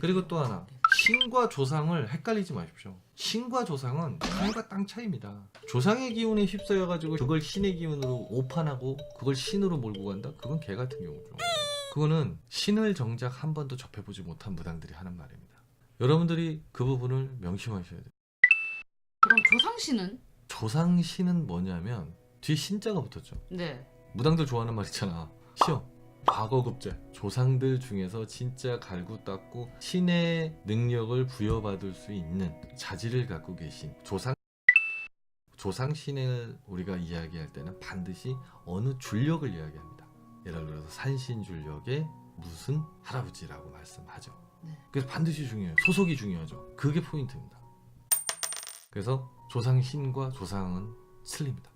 그리고 또 하나 신과 조상을 헷갈리지 마십시오. 신과 조상은 하늘과 땅 차이입니다. 조상의 기운에 휩싸여 가지고 그걸 신의 기운으로 오판하고 그걸 신으로 몰고 간다. 그건 개 같은 경우죠. 그거는 신을 정작 한 번도 접해보지 못한 무당들이 하는 말입니다. 여러분들이 그 부분을 명심하셔야 돼요. 그럼 조상씨는? 조상신은 뭐냐면 뒤에 신자가 붙었죠. 네. 무당들 좋아하는 말 있잖아. 시험. 과거급제. 조상들 중에서 진짜 갈고 닦고 신의 능력을 부여받을 수 있는 자질을 갖고 계신 조상 조상신을 우리가 이야기할 때는 반드시 어느 줄력을 이야기합니다. 예를 들어서 산신줄력의 무슨 할아버지라고 말씀하죠. 네. 그래서 반드시 중요해요. 소속이 중요하죠. 그게 포인트입니다. 그래서 조상신과 조상은 틀립니다.